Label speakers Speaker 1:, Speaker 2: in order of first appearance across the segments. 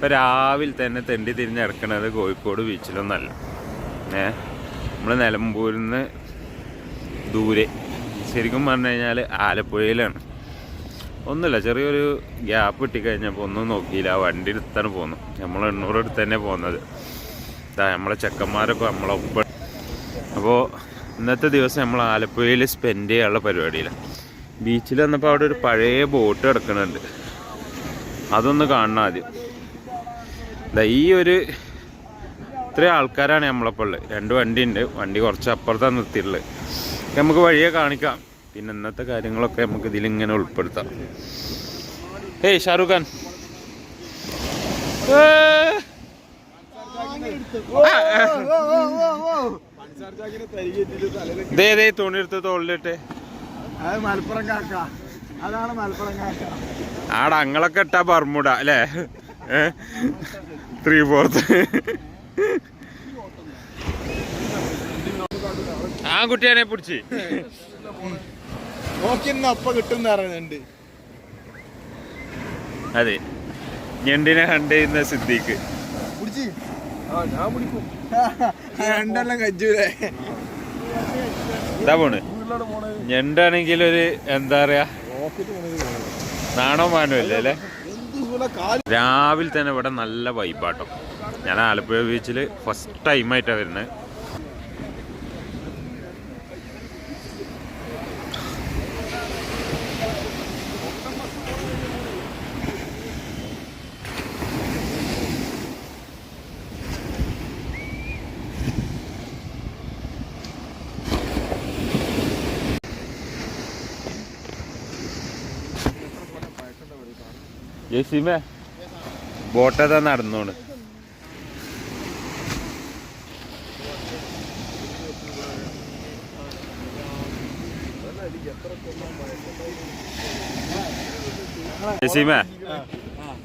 Speaker 1: ഇപ്പം രാവിലെ തന്നെ തെണ്ടി തിരിഞ്ഞിറക്കണത് കോഴിക്കോട് ബീച്ചിലൊന്നല്ല. ഏ? നമ്മൾ നിലമ്പൂരിൽ നിന്ന് ദൂരെ. ശരിക്കും പറഞ്ഞു കഴിഞ്ഞാൽ ആലപ്പുഴയിലാണ്. ഒന്നുമില്ല ചെറിയൊരു ഗ്യാപ്പ് കിട്ടിക്കഴിഞ്ഞപ്പോൾ ഒന്നും നോക്കിയില്ല. വണ്ടി എടുത്താണ് പോകുന്നത് നമ്മൾ എണ്ണൂറ് അടുത്ത് തന്നെ പോകുന്നത് ഇതാ നമ്മളെ ചെക്കന്മാരൊക്കെ നമ്മളെ ഒപ്പം. അപ്പോൾ ഇന്നത്തെ ദിവസം നമ്മൾ ആലപ്പുഴയിൽ സ്പെൻഡ് ചെയ്യാനുള്ള പരിപാടിയിലാണ് ബീച്ചിൽ വന്നപ്പോൾ അവിടെ ഒരു പഴയ ബോട്ട് കിടക്കുന്നുണ്ട് അതൊന്ന് കാണണം ആദ്യം. ഈ ഒരു ഇത്രയും ആൾക്കാരാണ് നമ്മളിപ്പോൾ ഉള്ളത്. രണ്ട് വണ്ടി ഉണ്ട് വണ്ടി കുറച്ച് അപ്പുറത്താണ് നിർത്തിയിട്ടുള്ളത്. നമുക്ക് വഴിയെ കാണിക്കാം. പിന്നെ ഇന്നത്തെ കാര്യങ്ങളൊക്കെ നമുക്ക് ഇതിലിങ്ങനെ ഉൾപ്പെടുത്താം. ഏയ് ഷാറുഖ് ഖാൻ. ദേ തുണിയെടുത്ത് തോളിലിട്ട്.
Speaker 2: മലപ്പുറം കാക്ക. അതാണ് മലപ്പുറം കാക്ക.
Speaker 1: ആടെ അങ്ങളൊക്കെ ഇട്ടാ ബർമുട അല്ലേ? ത്രീ ഫോർത്ത് ആ കുട്ടിയാണെ പിടിച്ച്.
Speaker 2: നോക്കിന്ന് അപ്പ കിട്ടും പറയുന്നുണ്ട്.
Speaker 1: അതെ. ഞണ്ടിനെ ഹണ്ട് ചെയ്യുന്ന സിദ്ദീഖ്.
Speaker 2: പിടിച്ച്. ആ ഞാൻ പിടിക്കും. രണ്ടെണ്ണം കജ്ജൂലേ.
Speaker 1: പോണ്. ഞണ്ടാണെങ്കിൽ ഒരു എന്താ പറയാ? നാണോ മാനോ ഇല്ലേ അല്ലേ?
Speaker 2: എന്ത്
Speaker 1: രാവിലെ തന്നെ ഇവിടെ നല്ല വൈബാട്ടോ ഞാൻ ആലപ്പുഴ ബീച്ചിൽ ഫസ്റ്റ് ടൈമായിട്ടാണ് വരുന്നത് ജെസിമേ ബോട്ടതാ നടന്നോണ്. ജെസിമേ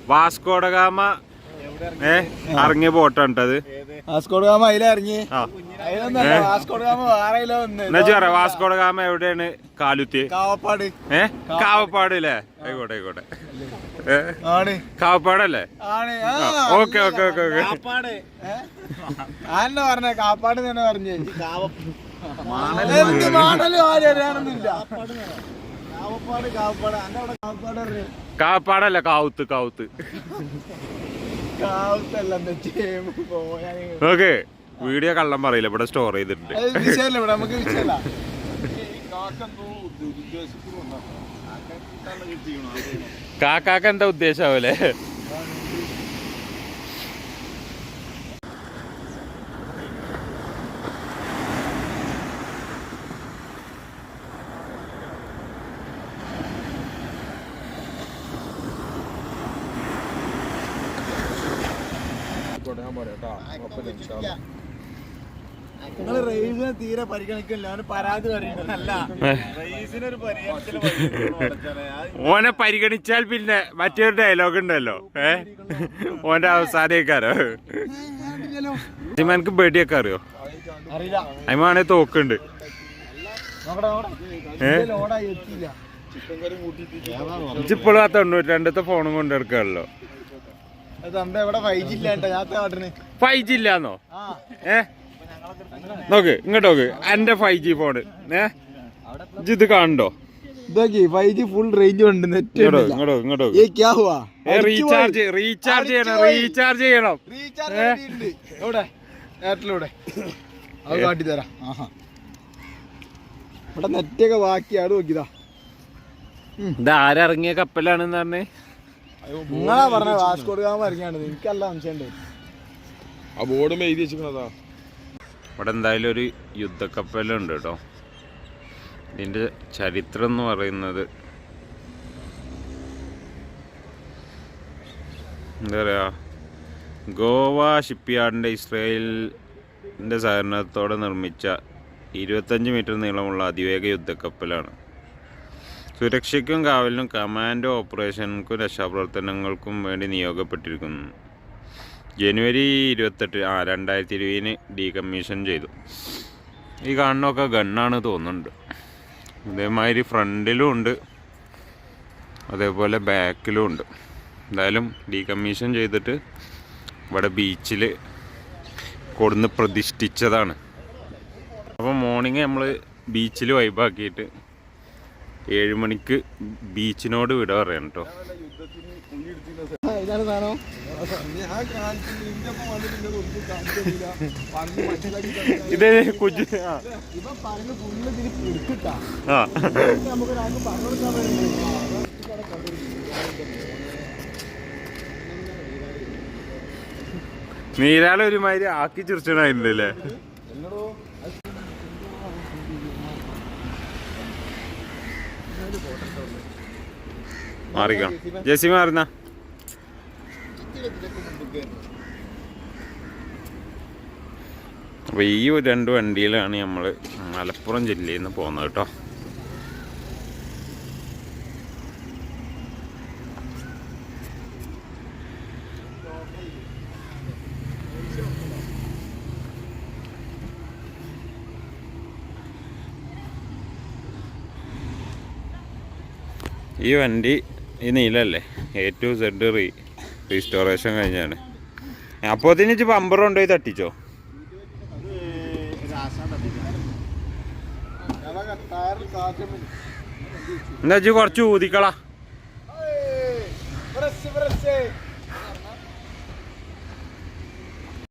Speaker 1: വാസ്കോഡഗാമ ഏ ഇറങ്ങിയ ബോട്ടാണ് അത്.
Speaker 2: വാസ്കോട് ഗാമ അതിലെ ഇറങ്ങി
Speaker 1: ആ.
Speaker 2: അതിലൊന്നല്ല
Speaker 1: ഏ?
Speaker 2: വാസ്കോട് ഗാമ വേറെ അതിലെ വന്ന്.
Speaker 1: എന്നാ പറയാ വാസ്കോഡഗാമ എവിടെയാണ് കാലുത്തി?
Speaker 2: കാവപ്പാട്.
Speaker 1: ഏ? കാവപ്പാട് അല്ലേ ആയിക്കോട്ടെ ആയിക്കോട്ടെ.
Speaker 2: ആണ്.
Speaker 1: Okay okay okay okay.
Speaker 2: Kappad. ആന്നെ പറഞ്ഞ? കാപ്പാട് തന്നെ പറഞ്ഞു. എന്ത് മാടൽ ആരും അറിയാനൊന്നുമില്ല. കാവപ്പാട് കാവപ്പാട്. അന്റെ അവിടെ കാവപ്പാട് പറഞ്ഞു.
Speaker 1: കാവപ്പാടല്ല കാവുത്ത് കാവുത്ത്.
Speaker 2: കാവത്തല്ല
Speaker 1: ഓക്കെ വീഡിയോ കള്ളം പറയില്ല ഇവിടെ സ്റ്റോർ ചെയ്തിട്ടുണ്ട്.
Speaker 2: നമുക്ക് വിഷയമല്ല. ഇവിടെ നമുക്ക് വിഷയമല്ല
Speaker 1: കാക്കാക്ക് എന്താ ഉദ്ദേശാവല്ലേ
Speaker 2: നിങ്ങൾ റേസിനെ തീരെ പരിഗണിക്കില്ല അവന് പരാതി പറയുന്നില്ല റേസിനൊരു പരിഗണിക്കൽ
Speaker 1: ഓനെ പരിഗണിച്ചാൽ പിന്നെ മറ്റൊരു ഡയലോഗ് ഉണ്ടല്ലോ. ഏ? ഓന്റെ അവസാനേക്കാരോ? എനിക്ക് ബെടിയൊക്കെ അറിയോ? അമ്മാണെ തോക്കുണ്ട്. ഇപ്പോഴും ആ തൊണ്ണൂറ്റി രണ്ടത്തെ ഫോണും
Speaker 2: കൊണ്ടെടുക്കാണല്ലോ. Five G
Speaker 1: ഇല്ലാന്നോ?
Speaker 2: ആ.
Speaker 1: ഏ? നോക്ക് ഇങ്ങോട്ട് നോക്ക്. എന്റെ ഫൈവ് ജി ഫോണ് ഏ? ഇത് കാണണ്ടോ
Speaker 2: ഇതൊക്കെ ഫൈവ് ജി ഫുൾ റേഞ്ച് ഉണ്ട് നെറ്റ്
Speaker 1: ഇങ്ങോട്ട് ഇങ്ങോട്ട് റീചാർജ് റീചാർജ് ചെയ്യണം റീചാർജ് ചെയ്യണം
Speaker 2: റീചാർജ്
Speaker 1: ഏ?
Speaker 2: എവിടെ? എയർടെലിലൂടെ അത് കാട്ടിത്തരാം ആഹാ. ഇവിടെ നെറ്റൊക്കെ ബാക്കിയാണ് നോക്കിയതാ.
Speaker 1: ഇത് ആരിറങ്ങിയ കപ്പലാണെന്ന് പറഞ്ഞേ?
Speaker 2: നിങ്ങളാ പറഞ്ഞ വാസ്കോട് ഗാമ ഇറങ്ങിയാണ് എനിക്കല്ല സംശയമുണ്ട്.
Speaker 3: ആ ബോർഡും എഴുതി വെച്ചിരിക്കണതാ.
Speaker 1: ഇവിടെ എന്തായാലും ഒരു യുദ്ധക്കപ്പലുണ്ട് കേട്ടോ. ഇതിന്റെ ചരിത്രം എന്ന് പറയുന്നത് എന്താ പറയുക ഗോവ ഷിപ്പ്യാർഡിന്റെ ഇസ്രയേലിന്റെ സഹകരണത്തോടെ നിർമ്മിച്ച ഇരുപത്തഞ്ച് മീറ്റർ നീളമുള്ള അതിവേഗ യുദ്ധക്കപ്പലാണ്. സുരക്ഷയ്ക്കും കാവലിനും കമാൻഡോ ഓപ്പറേഷനുക്കും രക്ഷാപ്രവർത്തനങ്ങൾക്കും വേണ്ടി നിയോഗപ്പെട്ടിരിക്കുന്നു ജനുവരി ഇരുപത്തെട്ട് ആ രണ്ടായിരത്തി ഇരുപതിന് ഡീകമ്മീഷൻ ചെയ്തു. ഈ കാണുന്നൊക്കെ ഗണ്ണാണ് തോന്നുന്നുണ്ട്. അതേമാതിരി ഫ്രണ്ടിലും ഉണ്ട്. അതേപോലെ ബാക്കിലും ഉണ്ട്. എന്തായാലും ഡീകമ്മീഷൻ ചെയ്തിട്ട് ഇവിടെ ബീച്ചിൽ കൊടുന്ന് പ്രതിഷ്ഠിച്ചതാണ്. അപ്പോൾ മോർണിംഗ് നമ്മൾ ബീച്ചിൽ വൈബാക്കിയിട്ട് ഏഴ് മണിക്ക് ബീച്ചിനോട് വിട പറയാം കേട്ടോ
Speaker 2: ഇതാണ് സാധനം.
Speaker 1: ഇത് കുജ് നീരാളെ ഒരുമാതിരി ആക്കി ചിരിച്ചണായിരുന്നല്ലേ മാറിക്കാം. ജെസി മാറുന്ന. അപ്പോൾ ഈ ഒരു രണ്ട് വണ്ടിയിലാണ് നമ്മൾ മലപ്പുറം ജില്ലയിൽ നിന്ന് പോകുന്നത് കേട്ടോ. ഈ വണ്ടി ഈ നീലല്ലേ? A to Z re restoration കഴിഞ്ഞാണ്. അപ്പോൾ അതിന് പമ്പർ കൊണ്ടുപോയി തട്ടിച്ചോ? വെച്ചാൽ കുറച്ച് ഊതിക്കളാ.